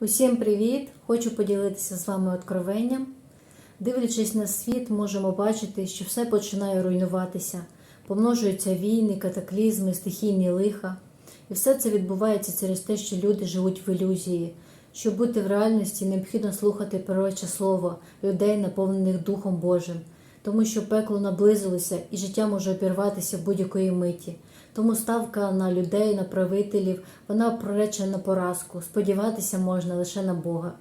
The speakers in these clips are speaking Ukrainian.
Усім привіт! Хочу поділитися з вами откровенням. Дивлячись на світ, можемо бачити, що все починає руйнуватися, помножуються війни, катаклізми, стихійні лиха. І все це відбувається через те, що люди живуть в ілюзії. Щоб бути в реальності, необхідно слухати пророче слово людей, наповнених Духом Божим, тому що пекло наблизилося і життя може обірватися будь-якої миті. Тому ставка на людей, на правителів, вона проречена на поразку. Сподіватися можна лише на Бога.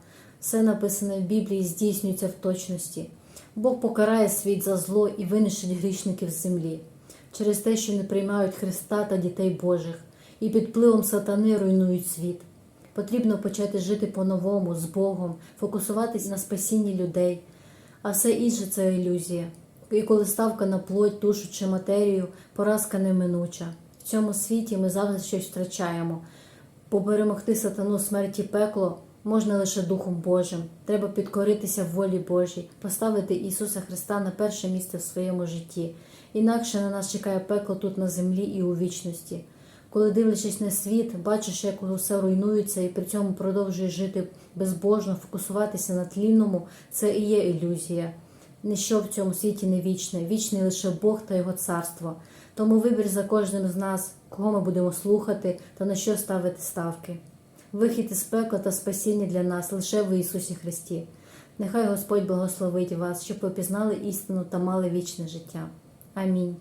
Все написане в Біблії здійснюється в точності. Бог покарає світ за зло і винищить грішників з землі через те, що не приймають Христа та дітей Божих, і під впливом сатани руйнують світ. Потрібно почати жити по-новому з Богом, фокусуватись на спасінні людей, а все інше це ілюзія. І коли ставка на плоть, душу чи матерію, поразка неминуча. В цьому світі ми завжди щось втрачаємо. Бо перемогти сатану смерті пекло можна лише Духом Божим. Треба підкоритися волі Божій, поставити Ісуса Христа на перше місце в своєму житті. Інакше на нас чекає пекло тут на землі і у вічності. Коли дивлячись на світ, бачиш, як все руйнується, і при цьому продовжуєш жити безбожно, фокусуватися на тлінному, це і є ілюзія. Ніщо в цьому світі не вічне, вічний лише Бог та Його царство. Тому вибір за кожним з нас, кого ми будемо слухати та на що ставити ставки. Вихід із пекла та спасіння для нас лише в Ісусі Христі. Нехай Господь благословить вас, щоб ви пізнали істину та мали вічне життя. Амінь.